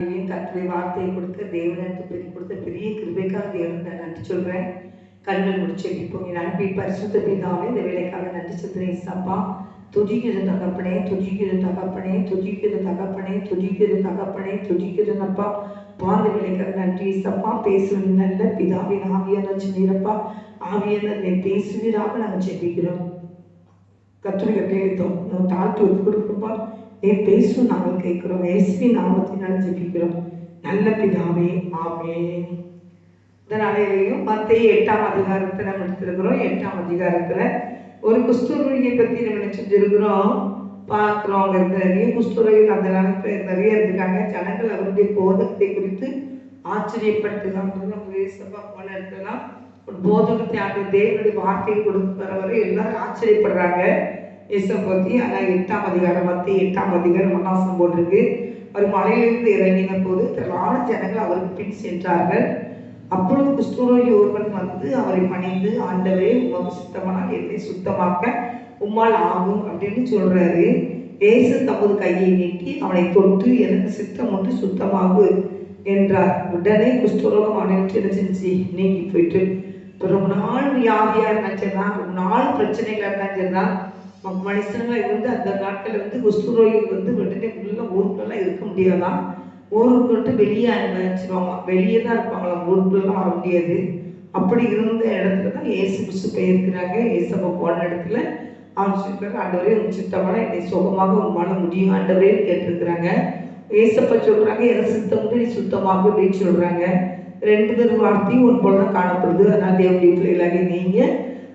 கர்த்தருடைய வார்த்தையை கொடுக்க தேவனுக்கு பிரி கொடுத்த பெரிய கிருபைக்காக தேவனுக்கு நான் நன்றி சொல்றேன். கண்கள் முடிச்சு இப்போ என் அன்பின் பரிசுத்த பிதாவே இந்த வேலைக்காக நன்றி சொல்கிறேன் சப்பா. துதிக்கிற தகப்பனே துதிக்கிற தகப்பனே துதிக்கிற தகப்பனே துதிக்கிற தகப்பனே துதிக்கிறனப்பா பாந்த வேலைக்காக நன்றி சப்பா. பேசுவது நல்ல பிதாவின் ஆவியான சொன்னீரப்பா ஆவியான பேசுவீராக நாங்கள் ஜெபிக்கிறோம். கத்துடைய கேட்டோம் நம்ம தாழ்த்து ஒப்பு கொடுக்கப்பா நீ பேசும் நாங்கள் கேட்கிறோம். இயேசுவி நாமத்தினால் ஜெபிக்கிறோம். நல்ல பிதாவே ஆமே இந்த நாளையிலையும் மத்திய எட்டாம் அதிகாரத்தை நம்ம எடுத்திருக்கிறோம். எட்டாம் அதிகாரத்துல ஒரு குஸ்தூரியை பத்தி நம்ம செஞ்சிருக்கிறோம் பார்க்குறோம். அங்கே இருந்த நிறைய குஷ்டரோகிகள் அந்த காலத்தில் நிறைய இருந்திருக்காங்க. ஜனங்கள் அவருடைய போதத்தை குறித்து ஆச்சரியப்பட்டுதான். நம்ம சபா போன இடத்துலலாம் போதகத்தை ஆண்டு தேவனுடைய வார்த்தையை கொடுத்து வரை எல்லாரும் ஆச்சரியப்படுறாங்க. இயேசை பற்றி ஆனால் எட்டாம் அதிகாரம் மத்திய எட்டாம் அதிகாரம் மன்னாசம் போட்டிருக்கு. அவர் மலையிலிருந்து இறங்கின போது திரளான ஜனங்கள் அவருக்கு பின் சென்றார்கள். அப்பொழுது குஷ்டரோகி ஒருவன் வந்து அவரை பணிந்து ஆண்டவரே உமக்கு சுத்தமானால் என்னை சுத்தமாக்க உம்மால் ஆகும் அப்படின்னு சொல்றாரு. இயேசு தமது கையை நீட்டி அவனை தொட்டு எனக்கு சித்தம் ஒன்று சுத்தமாகு என்றார். உடனே குஷ்டரோகம் அவனை என்ன செஞ்சு? நீங்கி போயிட்டு ரொம்ப நாள் வியாதியா இருந்தாச்சுன்னா ரொம்ப நாள் பிரச்சனைகள் இருந்தாச்சுன்னா மனுஷனுங்க இருந்து அந்த நாட்கள் வந்து குஷ்டரோகி வந்து உடனே உள்ள ஊருக்குள்ளெல்லாம் இருக்க முடியாதான் ஊருக்கு விட்டு வெளியே அனுப்பிச்சிருவாங்க வெளியே தான் இருப்பாங்களாம் ஊருக்குள்ளலாம் வர முடியாது. அப்படி இருந்த இடத்துல தான் ஏசு புசு பெயர்க்கிறாங்க. ஏசப்பா போன இடத்துல அவர் சொல்றாரு ஆண்டவரே உன் சித்தமான என்னை சுகமாக உங்களால முடியும் ஆண்டவரே கேட்டிருக்கிறாங்க. ஏசப்பா சொல்றாங்க என் சித்தம் நீ சுத்தமாக அப்படின்னு சொல்றாங்க. ரெண்டு பேர் வார்த்தையும் ஒரு போல தான் காணப்படுது. அதனால் தேவனுடைய பிள்ளைகளாக நீங்க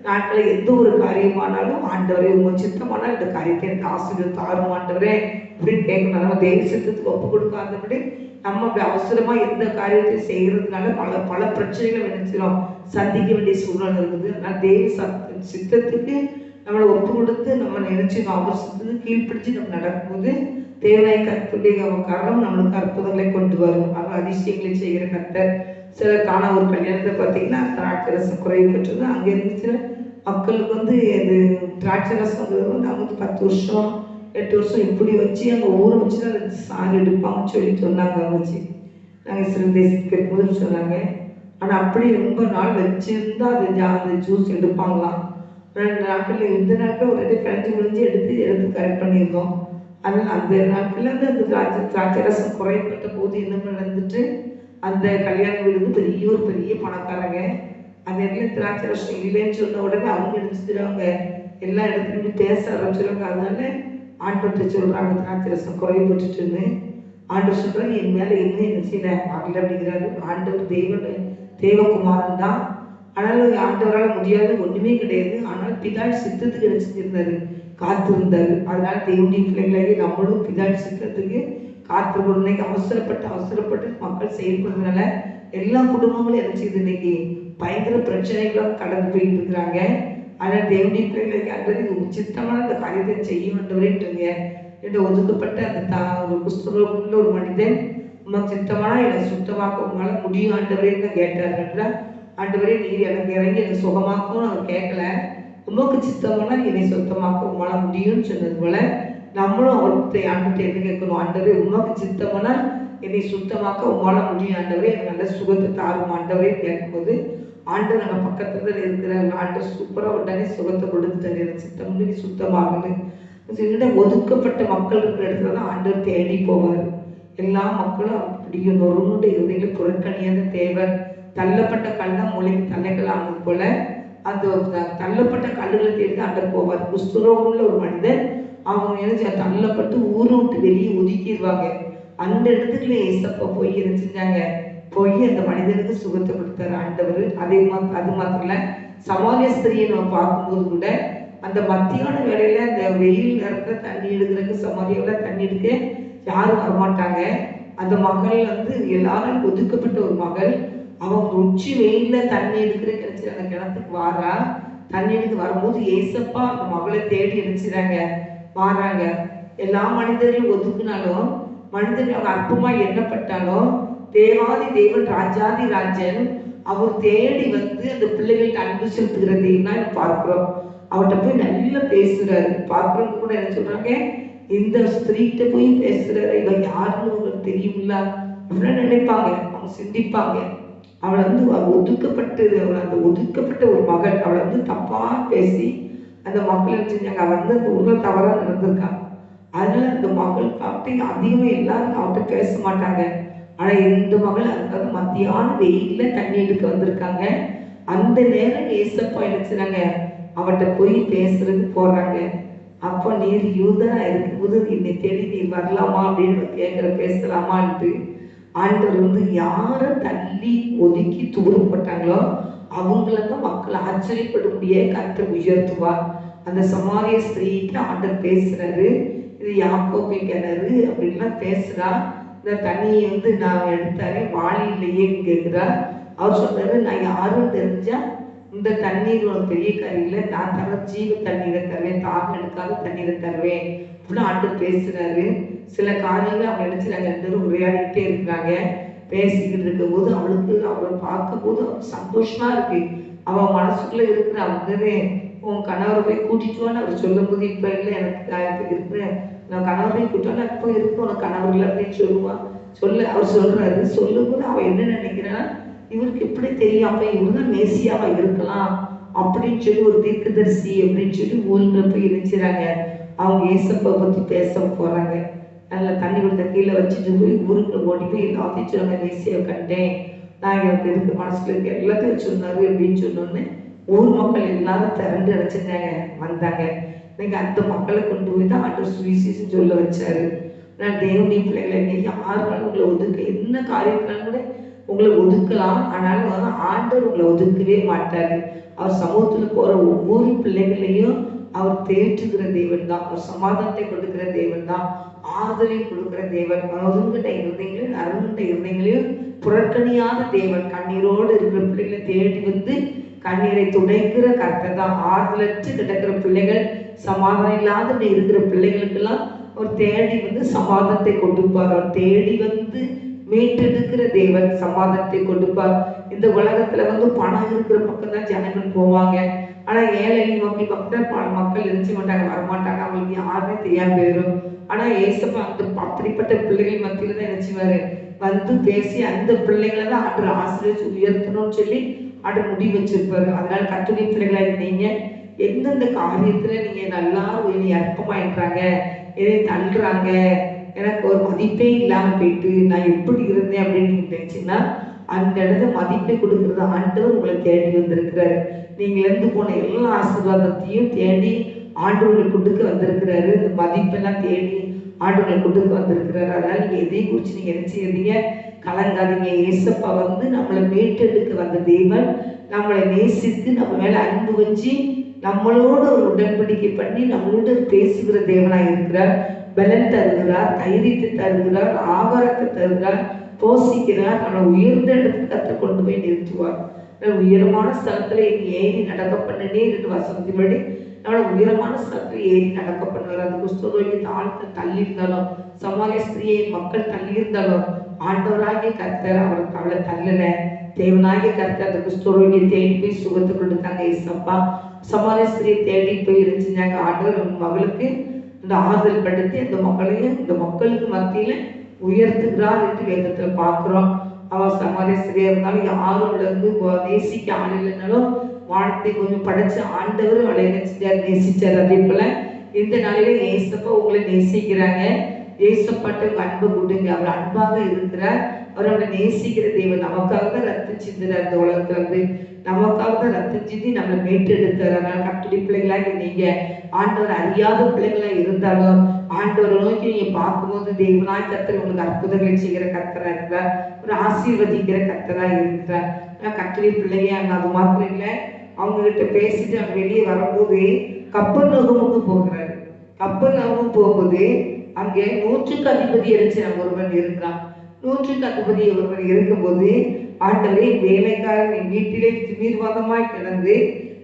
நாட்களில் எந்த ஒரு காரியமானாலும் ஆண்டவரே உங்க சித்தமானால் இந்த காரியத்தை எனக்கு ஆசிரியர் தாரும் ஆண்டவரே. அப்படின்னு கேட்கணும் நம்ம தேவ சித்தத்துக்கு ஒப்பு கொடுக்காதபடி நம்ம அப்படி அவசரமா எந்த காரியத்தை செய்யறதுனால பல பல பிரச்சனைகளை நினைச்சிடும் சந்திக்க வேண்டிய சூழ்நிலை இருக்குது. ஆனால் தேவ சத்த சித்தத்துக்கு நம்மளை ஒப்பு கொடுத்து நம்ம நினைச்சு அவர் சித்தத்துக்கு கீழ்ப்பிடிச்சு நம்ம நடக்கும்போது தேவனாய் கத்துடைய காரணம் நம்மளுக்கு அற்புதங்களை கொண்டு வரும். அவர் அதிசயங்களை செய்கிற கர்த்தர். சில காண ஒரு கல்யாணத்தை பார்த்தீங்கன்னா திராட்சை ரசம் குறைவு பெற்றது. அங்கே இருந்துச்சு மக்களுக்கு வந்து இது திராட்சை ரசம்ங்கிறது வந்து அவங்க வந்து பத்து வருஷம் எட்டு வருஷம் இப்படி வச்சு அங்கே ஊற வச்சு தான் அதை சாறு எடுப்பாங்கன்னு சொல்லி சொன்னாங்க அவங்க வச்சு நாங்கள் சில தேசத்துக்கு இருக்கும்போது சொன்னாங்க. ஆனால் அப்படி ரொம்ப நாள் வச்சுருந்தால் அது ஜா அந்த ஜூஸ் எடுப்பாங்களாம். ரெண்டு நாட்கள் இந்த நாட்கள் ஒரு ரெண்டு பிழைஞ்சி முடிஞ்சு எடுத்து எடுத்து கரெக்ட் பண்ணியிருந்தோம். அதனால் அந்த நாட்களில் வந்து அந்த திராட்சை திராட்சை ரசம் குறைப்பட்ட போது என்ன நடந்துட்டு அந்த கல்யாண வீடு பெரிய ஒரு பெரிய பணக்காரங்க. அந்த இடத்துல திராட்சை ரசம் இல்லைன்னு சொன்ன உடனே அவங்க நினைச்சிடுவாங்க எல்லா இடத்துலையும் பேச ஆரம்பிச்சிருவாங்க. அதனால ஆண்டவர்கிட்ட சொல்றாங்க திராட்சை ரசம் குறைவுபட்டுட்டுன்னு ஆண்டவர் சொல்றாங்க என் மேல என்ன என்ன செய்யல? வரல அப்படிங்கிறாரு. ஆண்டவர் தேவன் தேவகுமாரன் தான். ஆனாலும் ஆண்டவரால் முடியாது ஒண்ணுமே கிடையாது. ஆனால் பிதாள் சித்தத்துக்கு என்ன செஞ்சிருந்தாரு? காத்திருந்தாரு. அதனால தேவனுடைய பிள்ளைகளாகி நம்மளும் பிதாடி சித்தத்துக்கு காற்று இன்னைக்கு அவசரப்பட்டு அவசரப்பட்டு மக்கள் செயல்படுறதுனால எல்லா குடும்பங்களும் என்ன செய்யுது இன்னைக்கு? பயங்கர பிரச்சனைகளும் கடந்து போயிட்டு இருக்கிறாங்க. ஆனால் தேவனுடைய பிள்ளைகளுக்கு அன்றது இது உச்சித்தமான அந்த காரியத்தை செய்ய வேண்டவரேன்றீங்க என்று ஒதுக்கப்பட்ட அந்த தா ஒரு புஸ்தகமுள்ள ஒரு மனிதன் உமக்கு சித்தமான என்னை சுத்தமாக்க உங்களால் முடியும் ஆண்டவரேன்னு கேட்டார்கள் ஆண்டவரே நீர் எனக்கு இறங்கி என்னை சுகமாக்கும்னு அவர் கேட்கல. உமக்கு சித்தமான என்னை சுத்தமாக்க உங்களால் முடியும்னு சொன்னது போல நம்மளும் அவர்கிட்ட ஆண்டு என்ன கேட்கணும்? ஆண்டவரே உமக்கு சித்தமானால் என்னை சுத்தமாக்க உமால முடியும். ஆண்டவரே எனக்கு நல்ல சுகத்தை தாரும். ஆண்டவரே கேட்கும்போது ஆண்டவர் நம்ம பக்கத்துல தான் இருக்கிறார். ஆண்டவர் சூப்பராக உடனே சுகத்தை கொடுத்துட்டாரு எனக்கு சித்தம் வந்து நீ சுத்தமாகுது இன்னும் ஒதுக்கப்பட்ட மக்கள் இருக்கிற இடத்துல தான் ஆண்டவர் தேடி போவார். எல்லா மக்களும் அவருக்கு பிடிக்கும் நொறுமுடைய புறக்கணியாத தேவர். தள்ளப்பட்ட கல் தான் மூளைக்கு தலைகள் ஆனது போல அந்த தள்ளப்பட்ட கல்லுகளை தேடி தான் ஆண்டவர் போவார். குஸ்துரோகம்ல ஒரு மனிதன் அவங்க நினைச்ச தள்ளப்பட்டு ஊரை விட்டு வெளியே ஒதுக்கிடுவாங்க. அந்த இடத்துக்குள்ள ஏசப்பா போய் என்ன செஞ்சாங்க? போய் அந்த மனிதனுக்கு சுகத்தை கொடுத்தாரு. ஆண்டவர் அதே மாதிரி அது மாத்திரம் இல்ல சமாரிய ஸ்திரியை நம்ம பார்க்கும்போது கூட அந்த மத்தியான வேலையில அந்த வெயில் நேரத்துல தண்ணி எடுக்கிறதுக்கு சமாதியோட தண்ணி எடுக்க யாரும் வரமாட்டாங்க. அந்த மகள் வந்து எல்லாரும் ஒதுக்கப்பட்ட ஒரு மகள். அவங்க உச்சி வெயில்ல தண்ணி எடுக்கிற கிடைச்சி அந்த கிணத்துக்கு வாரா. தண்ணி எடுத்து வரும்போது ஏசப்பா அந்த மகளை தேடி எடுத்துறாங்க மாறாங்க. எல்லா மனிதரையும் ஒதுக்குனாலும் மனிதர்கள் அவங்க அற்பமா எண்ணப்பட்டாலும் தேவாதி தேவன் ராஜாதி ராஜன் அவர் தேடி வந்து அந்த பிள்ளைகளுக்கு அன்பு செலுத்துகிறதையும் தான் பார்க்கிறோம். அவர்கிட்ட போய் நல்லா பேசுறாரு. பார்க்குறவங்க கூட என்ன சொல்றாங்க? இந்த ஸ்திரீகிட்ட போய் பேசுறாரு. இவன் யாருன்னு உங்களுக்கு தெரியுமில்ல அப்படின்னு நினைப்பாங்க. அவங்க சிந்திப்பாங்க. அவளை வந்து ஒதுக்கப்பட்டது ஒதுக்கப்பட்டு அவள் அந்த ஒதுக்கப்பட்ட ஒரு மகள். அவளை வந்து தப்பா பேசி அந்த மக்கள் என்ன செஞ்சாங்க வந்து அந்த ஊர்ல தவறாக நடந்திருக்காங்க அதனால அந்த மகள் பார்த்து அதிகமாக எல்லாரும் அவர்கிட்ட பேச மாட்டாங்க. ஆனால் இந்த மகள் அதுக்காக மத்தியான வெயிலில் தண்ணி எடுக்க வந்திருக்காங்க. அந்த நேரம் ஏசப்பா என்ன அவட்ட போய் பேசுறதுக்கு போறாங்க அப்போ நீர் யூதனா இருக்கும்போது என்னை தேடி நீர் வரலாமா அப்படின்னு கேட்குற பேசலாமான்ட்டு ஆண்டவர் வந்து யாரை தள்ளி ஒதுக்கி தூரப்பட்டாங்களோ அவங்கள தான் மக்கள் ஆச்சரியப்படும்படியே கத்தை உயர்த்துவார். அந்த சமாரிய ஸ்திரீக்கு ஆண்டர் பேசுறாரு இது யாக்கோபின் கிணறு அப்படின்லாம் பேசுறா. இந்த தண்ணியை வந்து நான் எடுத்தாரே வாளி இல்லையேன்னு கேட்குறா அவர் சொல்றாரு நான் யாரும் தெரிஞ்சா இந்த தண்ணீர் உனக்கு பெரிய கரையில் நான் தர ஜீவ தண்ணீரை தருவேன் தாகம் எடுக்காத தண்ணீரை தருவேன் அப்படின்னு ஆண்டு பேசுறாரு. சில காரியங்கள் அவங்க நினைச்சுறாங்க ரெண்டு பேரும் உரையாடிக்கிட்டே இருக்கிறாங்க. பேசிக்கிட்டு இருக்கும்போது அவளுக்கு அவளை பார்க்கும்போது அவளுக்கு சந்தோஷமா இருக்கு. அவன் மனசுக்குள்ள இருக்கிற அவங்க உன் கணவரை போய் கூட்டிட்டு வான்னு அவர் சொல்லும்போது இப்ப இல்லை எனக்கு நான் இப்ப இருக்கிறேன் நான் கணவரை கூட்டிட்டு நான் இப்போ உனக்கு கணவர் இல்லை அப்படின்னு சொல்லுவான் சொல்ல அவர் சொல்றாரு. சொல்லும்போது அவன் என்ன நினைக்கிறான்னா இவருக்கு எப்படி தெரியும் அப்ப இவரு தான் மேசியாவா இருக்கலாம் அப்படின்னு சொல்லி ஒரு தீர்க்கதரிசி அப்படின்னு சொல்லி ஊருல போய் இணைச்சிறாங்க அவங்க ஏசப்பை பத்தி பேச போறாங்க. நல்ல தண்ணி கொடுத்த கீழே வச்சுட்டு போய் ஊருக்குள்ள ஓடி போய் எல்லாத்தையும் சொல்லுவாங்க மேசியாவை கண்டேன். நான் எனக்கு எதுக்கு மனசுல இருக்க? எல்லாத்தையும் சொன்னாரு அப்படின்னு சொன்னோன்னு ஊர் மக்கள் எல்லாரும் திரண்டு அடைச்சிருந்தாங்க வந்தாங்க. இன்னைக்கு அந்த மக்களை கொண்டு போய் தான் ஆண்டவர் சுவிசேஷம் சொல்ல வச்சாரு. நான் தேவனி பிள்ளைகளை இன்னைக்கு யாருனாலும் உங்களை ஒதுக்க என்ன காரியத்தினாலும் கூட உங்களை ஒதுக்கலாம். ஆனாலும் வந்து ஆண்டவர் உங்களை ஒதுக்கவே மாட்டார். அவர் சமூகத்தில் போகிற ஒவ்வொரு பிள்ளைகளையும் அவர் தேற்றுகிற தேவன் தான் அவர் சமாதானத்தை கொடுக்கிற தேவன் தான் ஆறுதலை கொடுக்கிற தேவன். ஒதுங்கிட்ட இருந்தீங்களையும் அருங்கிட்ட இருந்தீங்களையும் புறக்கணியாத தேவன். கண்ணீரோடு இருக்கிற பிள்ளைகளை தேடி வந்து கண்ணீரை துடைக்கிற கர்த்தர் தான். ஆறுதலற்று கிடக்கிற பிள்ளைகள் சமாதானம் இல்லாத இருக்கிற பிள்ளைகளுக்கெல்லாம் அவர் தேடி வந்து சமாதானத்தை கொடுப்பார் அவர் தேடி வந்து மீட்டெடுக்கிற தேவன் சமாதானத்தை கொடுப்பார் இந்த உலகத்துல வந்து பணம் இருக்கிற பக்கம் தான் ஜனங்கள் போவாங்க. ஆனா ஏழை மக்கள் பக்தர் மக்கள் நினைச்ச மாட்டாங்க வரமாட்டாங்க. அவங்களுக்கு யாருமே தெரியாம போயிடும் ஆனா ஏசப்பா அந்த அப்படிப்பட்ட பிள்ளைகள் மத்தியில தான் நினைச்சுவாரு வந்து பேசி அந்த பிள்ளைங்களை தான் ஆண்டு ஆசிரியர் உயர்த்தணும்னு சொல்லி ஆண்டு முடி வச்சிருப்பாரு. அதனால கத்துடைய பிள்ளைகளா இருந்தீங்க. எந்தெந்த காரியத்துல நீங்க நல்லா என்னை அற்பமாயிடுறாங்க என்னை தள்ளுறாங்க? எனக்கு ஒரு மதிப்பே இல்லாம போயிட்டு நான் எப்படி இருந்தேன் அப்படின்னு நீங்க நினைச்சீங்கன்னா அந்த இடத்துல மதிப்பை கொடுக்கறது ஆண்டவர் உங்களை தேடி வந்திருக்கிறாரு. நீங்க இருந்து போன எல்லா ஆசீர்வாதத்தையும் தேடி ஆண்டவர்கள் கொடுக்க வந்திருக்கிறாரு. இந்த மதிப்பெல்லாம் தேடி ஆண்டவர்கள் கொண்டு வந்திருக்கிறார். அதனால நீங்க எதையும் குறிச்சு நீங்க என்ன செய்யறீங்க கலங்காதீங்க. ஏசப்பா வந்து நம்மளை மீட்டெடுக்க வந்த தேவன் நம்மளை நேசித்து நம்ம மேல அன்பு வச்சு நம்மளோட ஒரு உடன்படிக்கை பண்ணி நம்மளோட பேசுகிற தேவனாக இருக்கிறார். பலன் தருகிறார் தைரியத்தை தருகிறார் ஆவரத்தை தருகிறார் போசிக்கிறார் நம்மளை உயர்ந்த இடத்துக்கு கொண்டு போய் நிறுத்துவார். உயரமான ஸ்தலத்துல ஏறி நடக்க பண்ணினே வசதி வசனத்தின்படி நம்மளை உயரமான சற்று ஏறி நடக்க பண்ணுவார் அந்த குஸ்தரோகி தாழ்த்த தள்ளி இருந்தாலும் சமாளிய ஸ்திரியை மக்கள் தள்ளி இருந்தாலும் ஆண்டவராகிய கர்த்தர் அவருக்கு அவளை தள்ளல. தேவனாகிய கர்த்தர் அந்த குஸ்தரோகியை தேடி போய் சுகத்தை கொடுத்தாங்க. ஏசப்பா சமாளிய ஸ்திரியை தேடி போய் இருந்துச்சுனாங்க ஆண்டவர் மகளுக்கு இந்த ஆறுதல் படுத்தி இந்த மக்களையும் இந்த மக்களுக்கு மத்தியில உயர்த்துகிறார் என்று வேதத்துல பாக்குறோம் அவ சமாதிய ஸ்திரியா இருந்தாலும் யாரும் இருந்து தேசிக்க நேசிக்க ஆள் இல்லைனாலும் வானத்தை கொஞ்சம் படைச்சு ஆண்டவர் அவளை நேசிச்சார் நேசிச்சார். அதே போல இந்த நாளில ஏசப்பா உங்களை நேசிக்கிறாங்க. ஏசப்பாட்ட அன்பு கொடுங்க அவர் அன்பாக இருக்கிறார். அவர் அவரை நேசிக்கிற தெய்வம் நமக்காக தான் ரத்து சிந்துறார் இந்த உலகத்துல. வந்து நமக்காக தான் ரத்தம் சிந்தி நம்மளை மீட்டெடுத்தார். அதனால கட்டுடி பிள்ளைகளாக நீங்க ஆண்டவர் அறியாத பிள்ளைகளா இருந்தாலும் ஆண்டவரை நோக்கி நீங்க பார்க்கும்போது தெய்வனாய் கத்தர் உங்களுக்கு அற்புதங்களை செய்கிற கத்தரா இருக்கிறார். ஒரு ஆசீர்வதிக்கிற கத்தரா இருக்கிறார். நான் கட்டுரை பிள்ளைங்க அங்கே அது மாத்திரம் இல்லை. அவங்கக்கிட்ட பேசிட்டு அவங்க வெளியே வரும்போது கப்பல் நகமுக்கு போகிறாரு. கப்பல் நகமும் போகும்போது அங்கே நூற்றுக்கு அதிபதி அடிச்சு ஒருவன் இருக்கிறான் நூற்றுக்கு அதிபதி ஒருவன் இருக்கும்போது ஆண்டவரே வேலைக்காரன் என் வீட்டிலே திமிர்வாதமாய் கிடந்து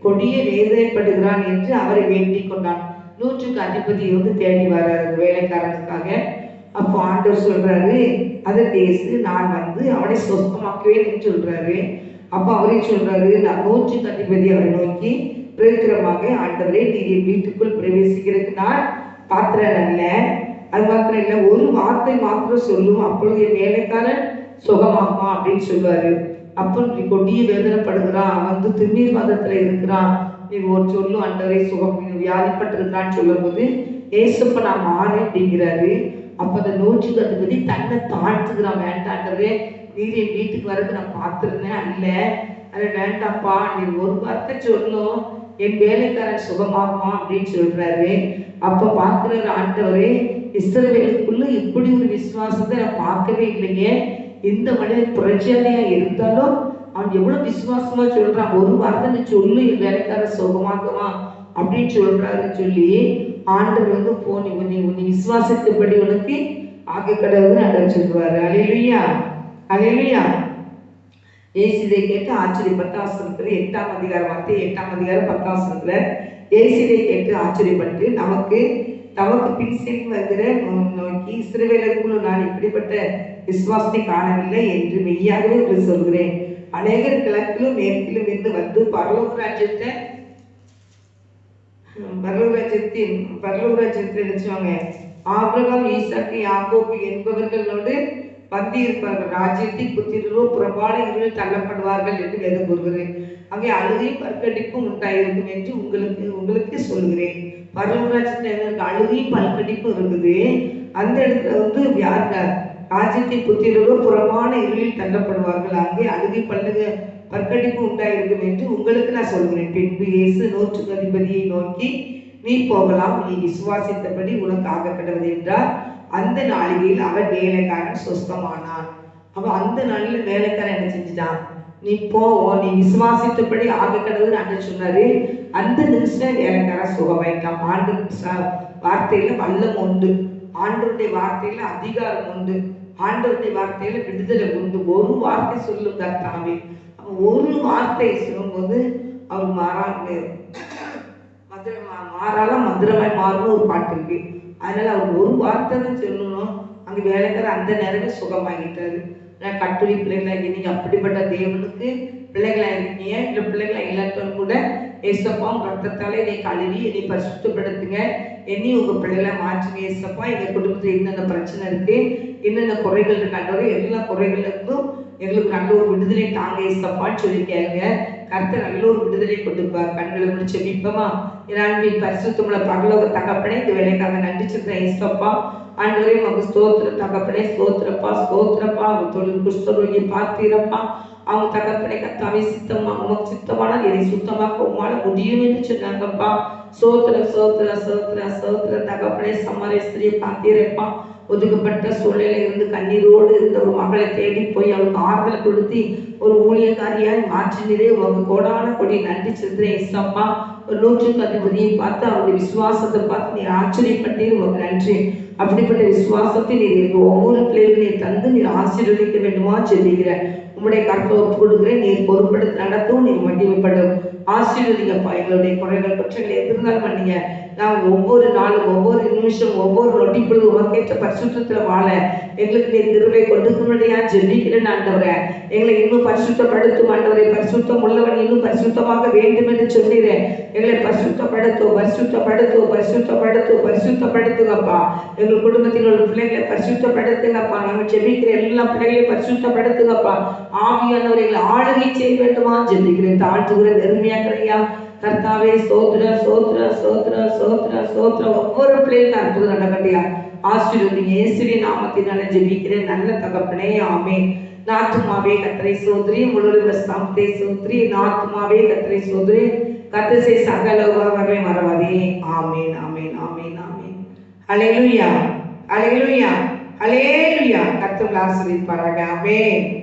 கொடிய வேதனைப்படுகிறான் என்று அவரை வேண்டிக் கொண்டான். நூற்றுக்கு அதிபதி வந்து தேடி வர்றாரு அந்த வேலைக்காரனுக்காக. அப்போ ஆண்டவர் சொல்றாரு அதற்கு இயேசு நான் வந்து அவனை சொஸ்தமாக்குவேன் சொல்றாரு. அப்போ அவரே சொல்றாரு நான் நூற்றுக்கு அதிபதி அவரை நோக்கி பிரயோஜனமாக ஆண்டவரே நீர் என் வீட்டுக்குள் பிரவேசிக்கிறதுக்கு நான் பாத்திரம் அல்ல. அது மாத்திரம் இல்லை ஒரு வார்த்தை மாத்திரம் சொல்லும் அப்பொழுது என் வேலைக்காரன் சுகமாகுமா அப்படின்னு சொல்லுவாரு. அப்போ நீ கொடிய வேதனைப்படுகிறான் அவன் வந்து திருநீர் மதத்துல இருக்கிறான். நீ ஒரு சொல்லும் அண்டவரை சுகம் நீ வியாதிப்பட்டிருக்கிறான்னு சொல்லும்போது ஏசப்ப நான் மாறேன் அப்படிங்கிறாரு. அப்ப அந்த நூற்றுக்கு அதிபதி தன்னை தாழ்த்துக்கிறான் வேண்டாண்டவரே நீர் என் வீட்டுக்கு வரது நான் பார்த்துருந்தேன். அல்ல அது வேண்டாம்ப்பா நீ ஒரு வார்த்தை சொல்லும் என் வேலைக்காரன் சுகமாகுமா அப்படின்னு சொல்றாரு. அப்ப பாக்குற ஆண்டவரே இஸ்ரவேலுக்குள்ள இப்படி ஒரு விசுவாசத்தை நான் பார்க்கவே இல்லையே. இந்த மனிதன் பிரச்சனையா இருந்தாலும் அவன் எவ்வளவு விசுவாசமா சொல்றான் ஒரு வார்த்தை சொல்லு என் வேலைக்காரன் சுகமாக்குவான் அப்படின்னு சொல்றாருன்னு சொல்லி ஆண்டவர் வந்து போ நீ உன்னை நீ உனக்கு ஆக கடவுள் அடம் சொல்லுவாரு அலையிலுயா அலையிலுயா ஏசு இதை கேட்டு ஆச்சரியப்பட்ட ஆசிரமத்தில் எட்டாம் அதிகாரம் வார்த்தை எட்டாம் அதிகாரம் பத்தாம் ஆசிரமத்துல ஏசு இதை கேட்டு ஆச்சரியப்பட்டு நமக்கு நமக்கு பின் சென்று வருகிற நோக்கி சிறுவேலருக்குள் நான் இப்படிப்பட்ட விசுவாசத்தை காணவில்லை என்று மெய்யாகவே உங்களுக்கு சொல்கிறேன். அநேகர் கிழக்கிலும் மேற்கிலும் இருந்து வந்து பரலோக ராஜ்யத்தை பரலோக ராஜ்யத்தின் பரலோக ராஜ்யத்தை ஆபிரகாம் ஈசாக்கு யாக்கோப்பு என்பவர்களோடு பந்தி இருப்பார்கள் ராஜ்யத்தில் புத்திரரோ புறம்பான இருளில் தள்ளப்படுவார்கள் என்று வேதம் கூறுகிறேன் அங்கே அழுகையும் பற்கடிப்பும் உண்டாயிருக்கும் என்று உங்களுக்கு உங்களுக்கு சொல்கிறேன் பரலோகராஜ்யத்தில் அழுகையும் பல்கடிப்பும் இருக்குது அந்த இடத்துல வந்து யார்? ராஜ்யத்தின் புத்திரரோ புறமான இருளில் தள்ளப்படுவார்கள் அங்கே அழுகை பல்லுக பற்கடிப்பு உண்டாயிருக்கும் என்று உங்களுக்கு நான் சொல்கிறேன். பின்பு இயேசு நூற்றுக்கு அதிபதியை நோக்கி நீ போகலாம் நீ விசுவாசித்தபடி உனக்கு ஆக என்றார். அந்த நாளிகையில் அவன் வேலைக்காரன் சொஸ்தமானான். அவன் அந்த நாளில் வேலைக்காரன் என்ன செஞ்சுட்டான்? நீ போ நீ விசுவாசித்தபடி ஆக கடவுள் அண்ணன் சொன்னாரு. அந்த நிமிஷம் வேலைக்காரன் சுகமாயிட்டான் ஆண்டு வார்த்தையில வல்லம் உண்டு. ஆண்டருடைய வார்த்தையில அதிகாரம் உண்டு. ஆண்டவருடைய வார்த்தையில விடுதலை உண்டு. ஒரு வார்த்தை சொல்லும் கர்த்தாவே ஒரு வார்த்தை சொல்லும்போது அவர் மாறாங்க மதுரை மா- மாறால மதுரமாய் மாறும் ஒரு பாட்டு இருக்கு. அதனால அவர் ஒரு வார்த்தை தான் சொல்லணும். அங்கே வேலைக்கார அந்த நேரமே சுகமாகிட்டாரு. நான் கட்டுரை பிள்ளைகளா நீங்க அப்படிப்பட்ட தேவனுக்கு பிள்ளைகளாக இருக்கீங்க. இல்லை பிள்ளைகளை இல்லாட்டும் கூட ஏசப்பாவும் ரத்தத்தாலே என்னை கழுவி என்னை பரிசுத்தப்படுத்துங்க. என்னையும் உங்க பிள்ளைகளை மாற்றுங்க ஏசப்பா. எங்க குடும்பத்துல என்னென்ன பிரச்சனை இருக்கு? என்னென்ன குறைகள் இருக்காண்டவரை எல்லா குறைகளுக்கும் எங்களுக்கு நல்ல ஒரு விடுதலை தாங்க இசப்பான்னு சொல்லி கேளுங்க கர்த்தர் நல்ல ஒரு விடுதலை கொடுப்பார் கண்களை முடிச்சு விப்பமா என் பரிசுத்தமுள்ள பரலோக தகப்பனே இந்த வேலைக்காக நன்றி சொல்றேன் ஏசப்பா ஆண்டவரே உங்க ஸ்தோத்திர தகப்பனே ஸ்தோத்திரப்பா ஸ்தோத்திரப்பா. அவங்க தொழில் குஷ்டரோகி பார்த்தீரப்பா அவங்க தகப்பனை கத்தாவே சித்தமா உமக்கு சித்தமானால் இதை சுத்தமாக்க உமால முடியும் என்று சொன்னாங்கப்பா. சோத்திர சோத்திர சோத்திர சோத்திர தகப்பனே சமாரிய பார்த்தீரப்பா ஒதுக்கப்பட்ட சூழ்நிலை இருந்து கண்ணீரோடு இருந்த ஒரு மகளை தேடி போய் அவளுக்கு ஆறுதல் கொடுத்து ஒரு ஊழியக்காரியாய் மாற்றினதே உங்க கோடான கொடி நன்றி செலுத்துறேன் இசப்பா ஒரு நூற்றுக்கு அதிபதியை பார்த்து அவருடைய விசுவாசத்தை பார்த்து நீ ஆச்சரியப்பட்டே உங்க நன்றி. அப்படிப்பட்ட விசுவாசத்தை நீ ஒவ்வொரு பிள்ளைகளையும் தந்து நீ ஆசீர்வதிக்க வேண்டுமா சொல்லுகிற உம்முடைய கருத்தை ஒப்பு கொடுக்கிறேன். நீர் பொறுப்படுத்தி நடத்தும் நீர் மகிமைப்படும். ஆசீர்வதிங்கப்பா எங்களுடைய குறைகள் குற்றங்களை எதிர்ந்தால் பண்ணீங்க. நான் ஒவ்வொரு நாளும் ஒவ்வொரு நிமிஷம் ஒவ்வொரு ரொட்டி பொழுது உமக்கேற்ற பரிசுத்தத்துல வாழ எங்களுக்கு நீர் திருவை கொடுக்கும்படியா ஜெபிக்கிறேன் ஆண்டவரே. எங்களை இன்னும் பரிசுத்தப்படுத்தும் ஆண்டவரை. பரிசுத்தம் உள்ளவன் இன்னும் பரிசுத்தமாக வேண்டும் என்று சொல்லிடுறேன் எங்களை பரிசுத்தப்படுத்தும் பரிசுத்தப்படுத்தும் பரிசுத்தப்படுத்தும் பரிசுத்தப்படுத்துங்கப்பா எங்கள் குடும்பத்தில் உள்ள பிள்ளைகளை பரிசுத்தப்படுத்துங்கப்பா நாங்கள் ஜெபிக்கிற எல்லா பிள்ளைகளையும் பரிசுத்தப்படுத்துங்கப்பா ஆவியானவர் ஆளுகை செய்ய வேண்டுமா? ஜெபிக்கிறேன் தாழ்த்துகிற நெருமையாக்கிறையா கர்த்தாவே சோத்ர சோத்ர சோத்ர சோத்ர சோத்ர. ஒவ்வொரு பிள்ளையும் அற்புதம் நடக்கட்டியா ஆசீர்வதி இயேசுவி நாமத்தினால ஜெபிக்கிறேன். நல்ல தகப்பனே ஆமே நாத்துமாவே கத்தரை சோதரி. முழு சாமத்தை சோதரி. நாத்துமாவே கத்தரை சோதரி. கத்தசை சகல உபகரணங்களை மறவாதே. ஆமேன் ஆமென் ஆமென் ஆமென். ஹalleluya ஹalleluya ஹalleluya கர்த்தர் ஆசிரியப்பாராக ஆமேன்.